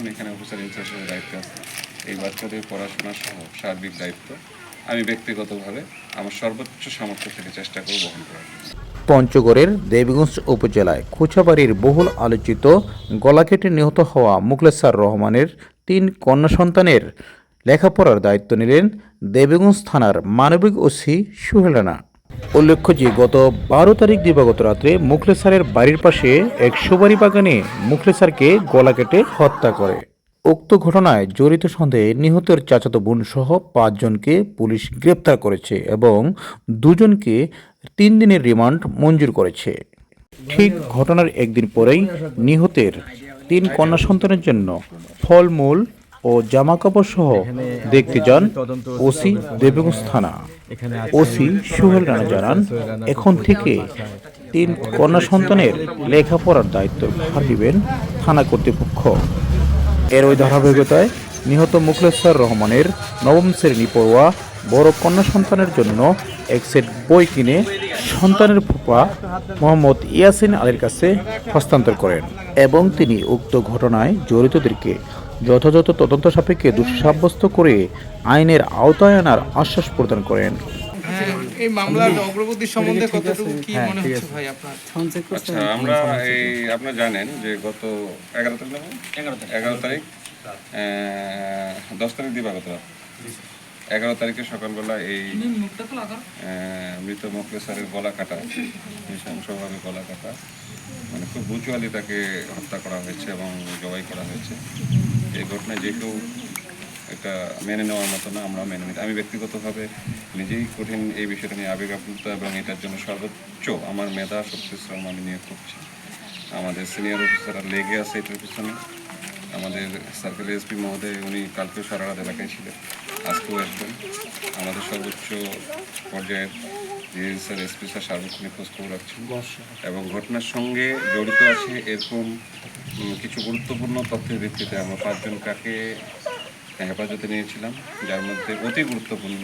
যতক্ষণ এখানে অফিসার ইনচার্জের দায়িত্ব আছে। এই বাচ্চাদের পড়াশোনা সহ সার্বিক দায়িত্ব আমি ব্যক্তিগতভাবে আমার সর্বোচ্চ সামর্থ্য থেকে চেষ্টা করব বহন করার পঞ্চগড়ের দেবীগঞ্জ উপজেলায় কোচাবাড়ির বহুল আলোচিত গলা কেটে নিহত হওয়া মুখলেসার রহমানের তিন কন্যা সন্তানের লেখাপড়ার দায়িত্ব নিলেন দেবীগঞ্জ থানার মানবিক ওসি সুহেল রানা। উল্লেখ্য যে গত বারো তারিখ দিবাগত রাত্রে মুখলেসারের বাড়ির পাশে এক সুপারি বাগানে মুখলেসারকে গলা কেটে হত্যা করে। উক্ত ঘটনায় জড়িত সন্দেহে নিহতের চাচাতো বোন সহ পাঁচজনকে পুলিশ গ্রেপ্তার করেছে এবং দুজনকে তিন দিনের রিমান্ড মঞ্জুর করেছে। ঠিক ঘটনার একদিন পরেই নিহতের তিন কন্যা সন্তানের জন্য ফলমূল ও জামাকাপড় সহ দেখতে যান ওসি দেবগঞ্জ থানা ওসি সুহেল রানা জানান, এখন থেকে তিন কন্যা সন্তানের লেখাপড়ার দায়িত্ব ভার দিবেন থানা কর্তৃপক্ষ। এর ওই ধারাবাহিকতায় নিহত মুখলেশ্বর রহমানের নবম শ্রেণি পড়ুয়া বড় কন্যা সন্তানের জন্য এক সেট বই কিনে সন্তানের ফুপা মোহাম্মদ ইয়াসিন আলীর কাছে হস্তান্তর করেন এবং তিনি উক্ত ঘটনায় জড়িতদেরকে যথাযথ তদন্ত সাপেক্ষে দোষী সাব্যস্ত করে আইনের আওতায় আনার আশ্বাস প্রদান করেন। হ্যাঁ, এই মামলার অগ্রগতি সম্বন্ধে কতটুকু কি হ্যাঁ, মনে হচ্ছে ভাই আপনার? আচ্ছা আমরা এই আপনারা জানেন যে গত এগারো তারিখ না এগারো তারিখ। দশ তারিখ দিবাগত এগারো তারিখে সকালবেলা এই মৃত মুখলেসারের গলা কাটা নৃশংসভাবে গলা কাটা মানে খুব বুচুয়ালি তাকে হত্যা করা হয়েছে এবং জবাই করা হয়েছে। এই ঘটনায় যে কেউ এটা মেনে নেওয়ার মতো না আমরা মেনে নিই আমি ব্যক্তিগতভাবে নিজেই কঠিন এই বিষয়টা নিয়ে আবেগ আপ্লুত এবং এটার জন্য সর্বোচ্চ আমার মেধা শক্তি শ্রম আমি নিয়োগ করছি। আমাদের সিনিয়র অফিসাররা লেগে আছে এটার পিছনে। আমাদের সার্কেল এসপি মহোদয় উনি কালকেও সারারাত এলাকায় ছিলেন। আজকেও আসবেন। আমাদের সর্বোচ্চ পর্যায়ের ডিএস স্যার এসপি স্যার সার্বক্ষণিক খোঁজ খবর রাখছেন এবং ঘটনার সঙ্গে জড়িত আছে এরকম কিছু গুরুত্বপূর্ণ তথ্যের ভিত্তিতে আমরা পাঁচজন কাকে হেফাজতে নিয়েছিলাম, যার মধ্যে অতি গুরুত্বপূর্ণ,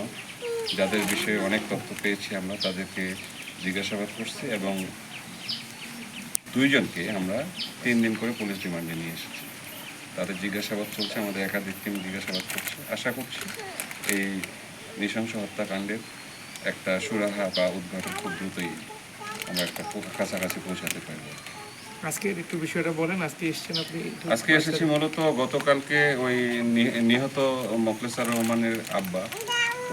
যাদের বিষয়ে অনেক তথ্য পেয়েছি আমরা, তাদেরকে জিজ্ঞাসাবাদ করছি এবং দুইজনকে আমরা তিন দিন করে পুলিশ রিমান্ডে নিয়ে এসেছি। তাদের জিজ্ঞাসাবাদ চলছে, আমাদের একাধিক টিম জিজ্ঞাসাবাদ করছে। আশা করছি এই নৃশংস হত্যাকাণ্ডের একটা সুরাহা বা উদ্ঘাটন খুব দ্রুতই আমরা একটা কাছাকাছি পৌঁছাতে পারব। আজকে একটু বিষয়টা বলেন আজকে এসেছেন আপনি আজকে এসেছি মূলত গতকালকে ওই নিহত মখলেসার রহমানের আব্বা।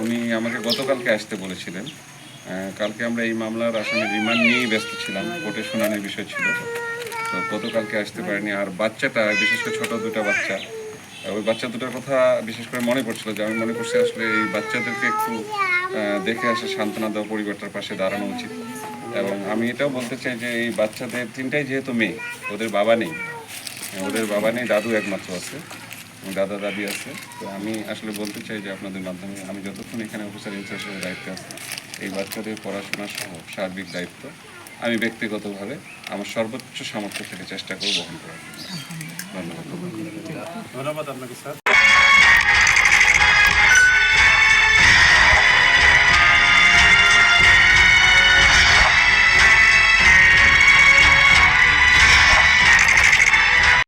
উনি আমাকে গতকালকে আসতে বলেছিলেন। কালকে আমরা এই মামলার আসামি রিমান্ড নিয়েই ব্যস্ত ছিলাম কোর্টে শুনানির বিষয় ছিল। তো গতকালকে আসতে পারিনি। আর বাচ্চাটা বিশেষ করে ছোট দুটো বাচ্চা ওই বাচ্চা দুটোর কথা বিশেষ করে মনে পড়ছিল যে আমি মনে করছি আসলে এই বাচ্চাদেরকে একটু দেখে আসে সান্ত্বনা দেওয়া পরিবারটার পাশে দাঁড়ানো উচিত। এবং আমি এটাও বলতে চাই যে এই বাচ্চাদের, তিনটাই যেহেতু মেয়ে, ওদের বাবা নেই। ওদের বাবা নেই, দাদু একমাত্র আছে দাদা দাদি আছে। তো আমি আসলে বলতে চাই যে আপনাদের মাধ্যমে আমি যতক্ষণ এখানে অফিসার ইনচার্জের দায়িত্ব আছে, এই বাচ্চাদের পড়াশোনা সহ সার্বিক দায়িত্ব আমি ব্যক্তিগতভাবে আমার সর্বোচ্চ সামর্থ্য থেকে চেষ্টা করব বহন করার। ধন্যবাদ। ধন্যবাদ আপনাকে, স্যার।